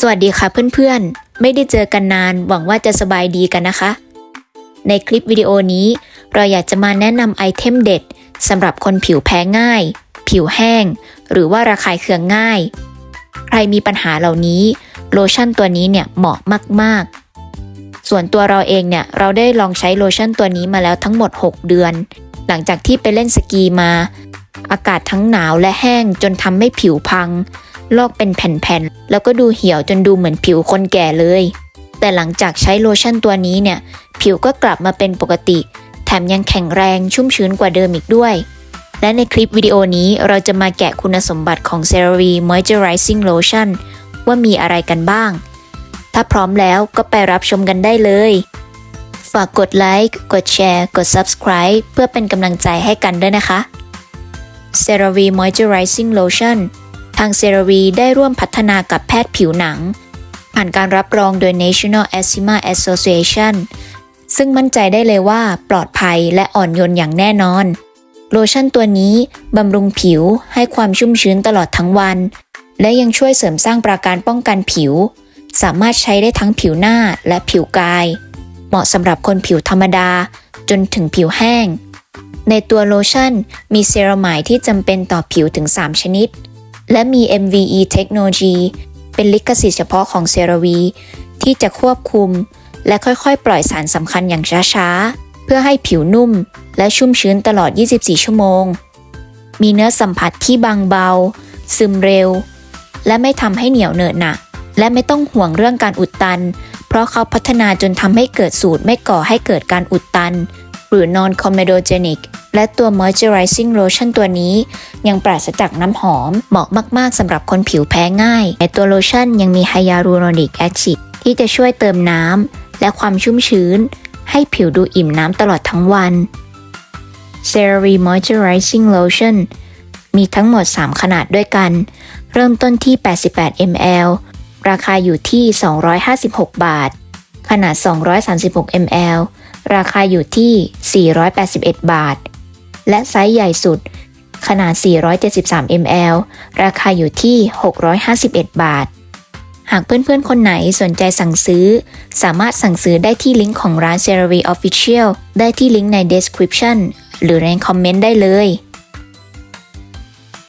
สวัสดีค่ะเพื่อนๆ ไม่ได้เจอกันนานหวังว่าจะสบายดีกันนะคะ ในคลิปวิดีโอนี้ เราอยากจะมาแนะนำไอเทมเด็ดสำหรับคนผิวแพ้ง่าย ผิวแห้ง หรือว่าระคายเคืองง่าย ใครมีปัญหาเหล่านี้ โลชั่นตัวนี้เนี่ยเหมาะมากๆ ส่วนตัวเราเองเนี่ยเราได้ลองใช้โลชั่นตัวนี้มาแล้วทั้งหมด 6 เดือน หลังจากที่ไปเล่นสกีมา อากาศทั้งหนาวและแห้งจนทำให้ผิวพัง ลอกเป็นแผ่นๆ แล้วก็ดูเหี่ยวจนดูเหมือนผิวคนแก่เลย แต่หลังจากใช้โลชั่นตัวนี้เนี่ย ผิวก็กลับมาเป็นปกติ แถมยังแข็งแรงชุ่มชื้นกว่าเดิมอีกด้วย และในคลิปวิดีโอนี้เราจะมาแกะคุณสมบัติของ CeraVe Moisturizing Lotion ว่ามีอะไรกันบ้าง ถ้าพร้อมแล้วก็ไปรับชมกันได้เลย ฝากกดไลค์ กดแชร์ กด Subscribe เพื่อเป็นกำลังใจให้กันด้วยนะคะ CeraVe Moisturizing Lotion ทาง CeraVe ได้ร่วมพัฒนากับแพทย์ผิวหนัง ผ่านการรับรองโดย National Eczema Association ซึ่งมั่นใจได้เลยว่าปลอดภัยและอ่อนโยนอย่างแน่นอน โลชั่นตัวนี้บำรุงผิวให้ความชุ่มชื้นตลอดทั้งวัน และยังช่วยเสริมสร้างปราการป้องกันผิว สามารถใช้ได้ทั้งผิวหน้าและผิวกาย เหมาะสำหรับคนผิวธรรมดา จนถึงผิวแห้ง ในตัวโลชั่นมีเซรามายที่จำเป็นต่อผิวถึง 3 ชนิด และมี MVE เทคโนโลยีเป็นลิขสิทธิ์เฉพาะของเซราวี ที่จะควบคุม และค่อยๆ ปล่อยสารสำคัญอย่างช้าๆ เพื่อให้ผิวนุ่ม และชุ่มชื้นตลอด 24 ชั่วโมง มีเนื้อสัมผัสที่บางเบา ซึมเร็ว และไม่ทำให้เหนียวเหนอะหนะและไม่ต้องห่วงเรื่องการอุดตัน เพราะเขาพัฒนาจนทำให้เกิดสูตรไม่ก่อให้เกิดการอุดตัน หรือ non comedogenic และตัว moisturizing lotion ตัวนี้ ยังปราศจากน้ำหอม เหมาะมาก ๆสำหรับคนผิวแพ้ง่าย ในตัวโลชั่นยังมีไฮยาลูโรนิกแอซิดที่จะช่วยเติมน้ำและความชุ่มชื้น ให้ผิวดูอิ่มน้ำตลอดทั้งวัน CeraVe Moisturizing Lotion มีทั้งหมด 3 ขนาดด้วยกัน เริ่มต้นที่ 88 ml ราคาอยู่ที่ 256 บาท ขนาด 236 ml ราคาอยู่ที่ 481 บาท และไซส์ใหญ่สุด ขนาด 473 ml ราคาอยู่ที่ 651 บาท หากเพื่อนๆ คนไหนสนใจสั่งซื้อ สามารถสั่งซื้อได้ที่ลิงก์ของร้าน CeraVe Official ได้ที่ลิงก์ใน description หรือในคอมเมนต์ได้เลย